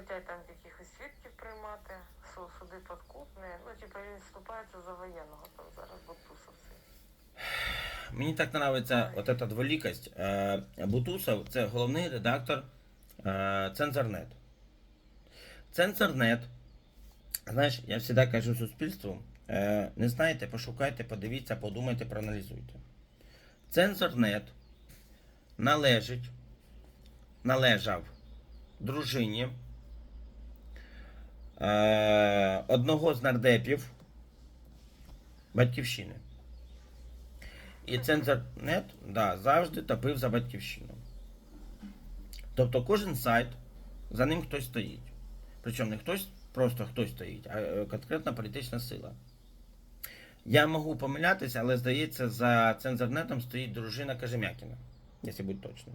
хочуть там якихось свідків приймати, суди подкупні. Ну, типа він вступається за воєнного там зараз бутусовці. Мені так подобається от ця дволікость. Е, Бутусов це головний редактор е, Цензорнет. Цензорнет, знаєш, я завжди кажу суспільству, е, не знаєте, пошукайте, подивіться, подумайте, проаналізуйте. Цензорнет належить, належав дружині е, одного з нардепів Батьківщини. І цензорнет да, завжди топив за батьківщину. Тобто кожен сайт, за ним хтось стоїть. Причому не хтось, просто хтось стоїть, а е, конкретна політична сила. Я можу помилятися, але здається, за цензорнетом стоїть дружина Кажем'якіна, якщо бути точним.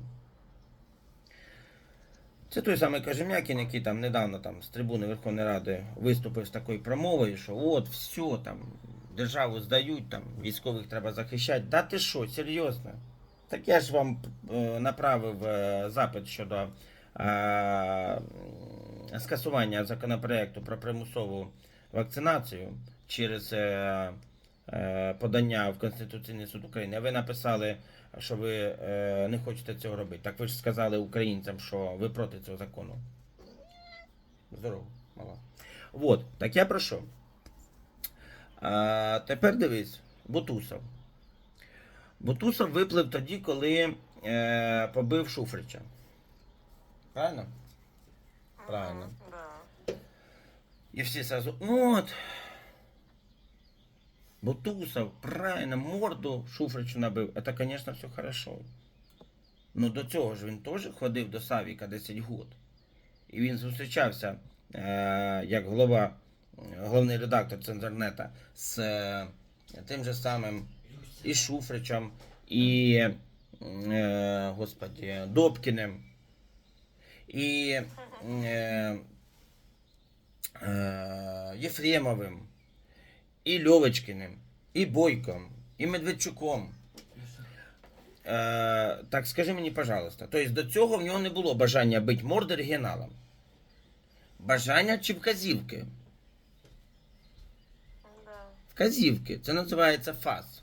Це той самий Кажем'якін, який там недавно там з трибуни Верховної Ради виступив з такою промовою, що от все там, державу здають, там військових треба захищати. Да ти що, серйозно? Так я ж вам е, направив е, запит щодо е, скасування законопроекту про примусову вакцинацію через е, подання в Конституційний суд України. Ви написали, що ви е, не хочете цього робити. Так ви ж сказали українцям, що ви проти цього закону. Здорово, мала. Вот, так я про що? А, тепер дивись, Бутусов. Бутусов виплив тоді, коли е, побив Шуфрича. Правильно? Правильно. И все сразу, от. Бутусов, правильно, морду Шуфричу набив. Это, конечно, все хорошо. Ну до цього ж він теж ходив до Савіка 10 год. І він зустрічався е, як голова, головний редактор Цензорнета з е, тим же самим і Шуфричем, і е, господі, Добкіним, і е, е, Єфремовим, і Льовочкиним, і Бойком, і Медведчуком. Е, так скажи мені, пожалуйста, тобто до цього в нього не було бажання бити морди оригіналом. Бажання чи вказівки? Вказівки. Це називається фаз.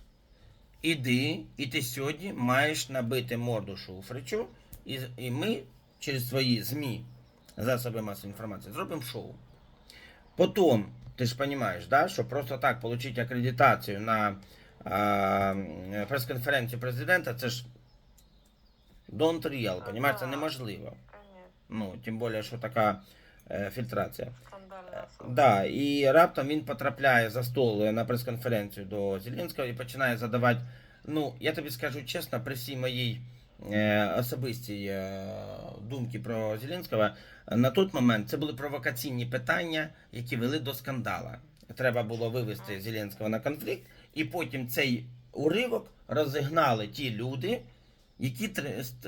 Іди, і ти сьогодні маєш набити морду Шуфричу, і, і ми через свої ЗМІ, засоби масової інформації, зробимо шоу. Потім, ти ж розумієш, да, що просто так отримати акредитацію на а, прес-конференцію президента, це ж don't real, розумієш, це неможливо. Конечно. Ну, тим більше, що така е, фільтрація. Скандальна. Да, і раптом він потрапляє за стол на прес-конференцію до Зеленського і починає задавати. Ну, я тобі скажу чесно, при всій моїй е, особистій е, про Зеленського, на той момент це були провокаційні питання, які вели до скандала. Треба було вивести Зеленського на конфлікт, і потім цей уривок розігнали ті люди, які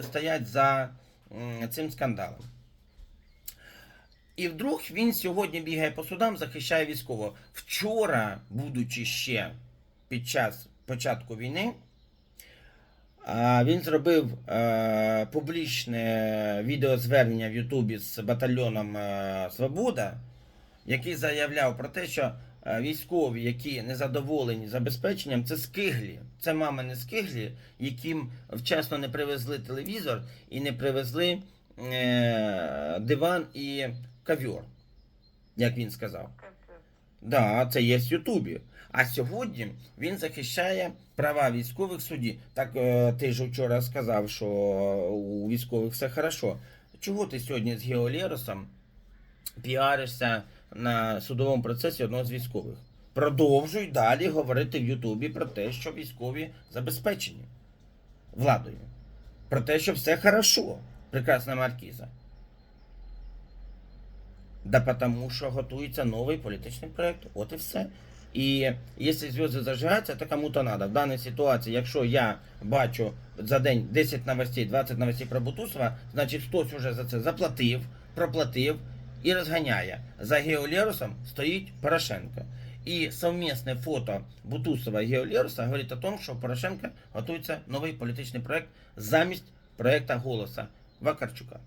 стоять за цим скандалом. І вдруг він сьогодні бігає по судам, захищає військового. Вчора, будучи ще під час початку війни, він зробив е, публічне відеозвернення в Ютубі з батальйоном е, Свобода, який заявляв про те, що е, військові, які незадоволені забезпеченням, це скиглі. Це мамини скиглі, яким вчасно не привезли телевізор і не привезли диван і ковер, як він сказав. Да, це є в Ютубі. А сьогодні він захищає права військових судді. Так е, ти ж вчора сказав, що у військових все хорошо. Чого ти сьогодні з Геолеросом піаришся на судовому процесі одного з військових? Продовжуй далі говорити в Ютубі про те, що військові забезпечені владою. Про те, що все хорошо, прекрасна маркіза. Да потому що готується новий політичний проект. От і все. І якщо зв'язки зажигаються, то кому-то треба. В даній ситуації, якщо я бачу за день 10 новостей, 20 новостей про Бутусова, значить хтось уже за це заплатив, проплатив і розганяє. За Геолерусом стоїть Порошенко. І совмісне фото Бутусова і Геолеруса говорить о том, що у Порошенка готується новий політичний проект замість проекта голоса Вакарчука.